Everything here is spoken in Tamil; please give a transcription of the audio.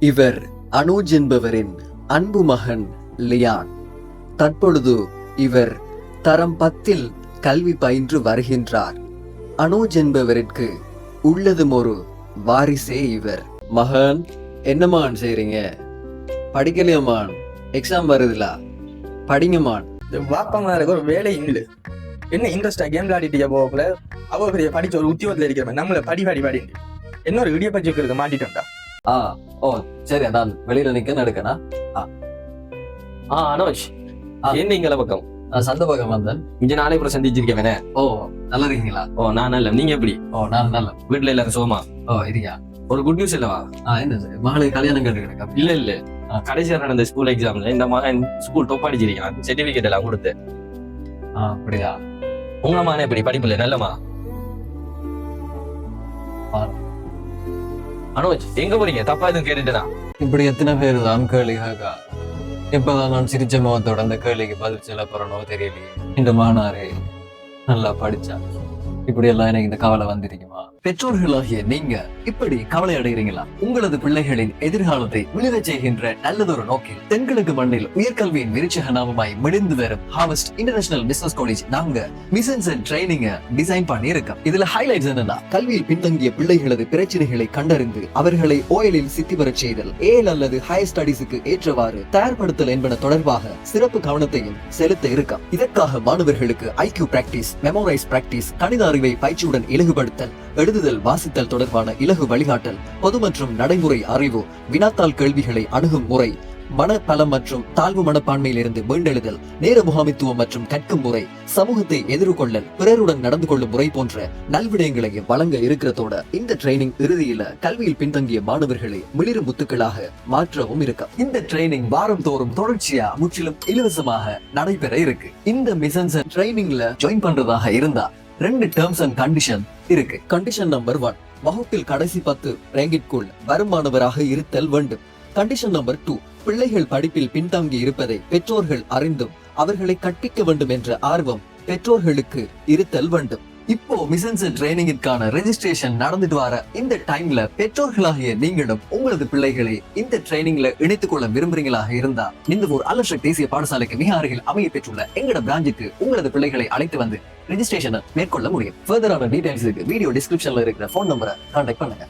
இவர் அனூஜ் என்பவரின் அன்பு மகன் லியான். தற்பொழுது இவர் தரம் பத்தில் கல்வி பயின்று வருகின்றார். அனூஜ் என்பவருக்கு உள்ளதும் ஒரு வாரிசே இவர். மகன் என்னமான் செய்றீங்க? படிக்கலையம்மான் எக்ஸாம் வருதுலா? படிங்கம்மான் இந்த ஒரு வேலை இல்லை என்ன இன்ட்ரெஸ்டா கேம் விளையாடிட்டு போகல அவ பெரிய படிச்ச ஒரு உத்தியோகத்தில் இருக்கிறவன் நம்மள படி படி படி என்ன ஒரு இடிய பஞ்சு இருக்கிறது மாட்டிட்டோம்டா. ஆ ஓ சரி நான் வெளியில நிக்க நடக்கனா ஆ அனோஜ் ஆ. என்ன இங்கல பக்கம் சந்த பக்கம் வந்தேன் இங்க நானே கூட சந்திச்சிருக்கேன் ஓ நல்லா இருக்கீங்களா ஓ நான் நல்ல நீங்க எப்படி ஓ நான் நல்லா வீட்டுல எல்லாரும் சோமா ஓ இருக்கியா ஒரு குட் நியூஸ் இல்லவா என்ன சார் மகளுக்கு கல்யாணம் கேட்டு இல்ல இல்ல. கடைசியா நடந்த ஸ்கூல் எக்ஸாம்ல இந்த மகன் ஸ்கூல் டொப் அடிச்சிருக்கான் சர்டிபிகேட் எல்லாம் கொடுத்து அப்படியா உங்க மகன் எப்படி படிப்புல நல்லமா. அனுஜ் எங்க போறீங்க? தப்பா எதுவும் கேட்டுட்டேனா? இப்படி எத்தனை பேர் தான் கேள்வி இப்பதான் நான் சிரிச்ச முகத்தோட அந்த கேளிக்கு பதில் சொல்ல போறனோ தெரியலையே. இந்த மாணாரே நல்லா படிச்சா. இப்படி எல்லாம் எனக்கு இந்த கவலை வந்திருக்குமா? பெற்றோர்களாகிய நீங்க இப்படி கவலை அடைகிறீங்களா? உங்களது பிள்ளைகளின் எதிர்காலத்தை விழுகச் செய்கின்ற நல்லதொரு நோக்கில் தென்கிழக்கு மண்ணில் உயர்கல்வியின் விருச்சக நாமமாய் மிடிந்து வரும் ஹார்வஸ்ட் இன்டர்நேஷனல் பிசினஸ் காலேஜ் நாங்க மிஷன்ஸ் அண்ட் ட்ரைனிங் டிசைன் பண்ணி இருக்கோம் இதுல ஹைலைட்ஸ் என்னன்னா கல்வியில் பின்தங்கிய பிள்ளைகளது பிரச்சனைகளை கண்டறிந்து அவர்களை ஓயலில் சித்தி வரச் செய்தல் ஏல் அல்லது ஹையர் ஸ்டடீஸுக்கு ஏற்றவாறு தயார்படுத்தல் என்பன தொடர்பாக சிறப்பு கவனத்தையும் செலுத்த இருக்கோம். இதற்காக மாணவர்களுக்கு ஐக்கியூ பிராக்டிஸ் மெமோரைஸ் பிராக்டிஸ் கணித அறிவை பயிற்சியுடன் இலகுபடுத்தல் எழுதுதல் வாசித்தல் தொடர்பான இலகு வழிகாட்டல் பொது மற்றும் நடைமுறை அறிவு வினாத்தாள் கேள்விகளை அணுகும் முறை மனப்பலம் மற்றும் தாழ்வு மனப்பான்மையிலிருந்து மீண்டெழுதல் நேர முகாமித்துவம் மற்றும் கற்கும் முறை சமூகத்தை எதிர்கொள்ளல் பிறருடன் நடந்து கொள்ளும் முறை போன்ற நல்விடயங்களையும் வழங்க இருக்கிறதோட இந்த ட்ரைனிங் இறுதியில கல்வியில் பின்தங்கிய மாணவர்களை மிளிரும் முத்துக்களாக மாற்றவும் இருக்கு. இந்த ட்ரைனிங் வாரம் தோறும் தொடர்ச்சியா முற்றிலும் இலவசமாக நடைபெற இருக்கு. இந்த மிஷன்ஸ் ட்ரைனிங்ல ஜாயின் பண்றதாக இருந்தா ரெண்டு டேர்ம்ஸ் அண்ட் கண்டிஷன் இருக்கு. கண்டிஷன் நம்பர் ஒன் வகுப்பில் கடைசி பத்து ரேங்கிற்குள் வருமானவராக இருத்தல் வேண்டும். கண்டிஷன் நம்பர் டூ பிள்ளைகள் படிப்பில் பின்தங்கி இருப்பதை பெற்றோர்கள் அறிந்தும் அவர்களை கற்பிக்க வேண்டும் என்ற ஆர்வம் பெற்றோர்களுக்கு இருத்தல் வேண்டும். இப்போ மிஷன்ஸ் ட்ரைனிங்கிற்கான ரெஜிஸ்ட்ரேஷன் நடந்துட்டு வர இந்த டைம்ல பெற்றோர்களாகிய நீங்களும் உங்களது பிள்ளைகளை இந்த ட்ரைனிங்ல இணைத்துக் கொள்ள விரும்புறீங்களாக இருந்தா இந்த ஒரு அலர்ஷக் தேசிய பாடசாலைக்கு மிக அருகில் அமைய பெற்றுள்ள எங்களோட பிராஞ்சுக்கு உங்களது பிள்ளைகளை அழைத்து வந்து ரெஜிஸ்ட்ரேஷனை மேற்கொள்ள முடியும். ஃபர்தரான டீடைல்ஸுக்கு வீடியோ டிஸ்கிரிப்ஷன்ல இருக்கிற ஃபோன் நம்பரை கான்டாக்ட் பண்ணுங்க.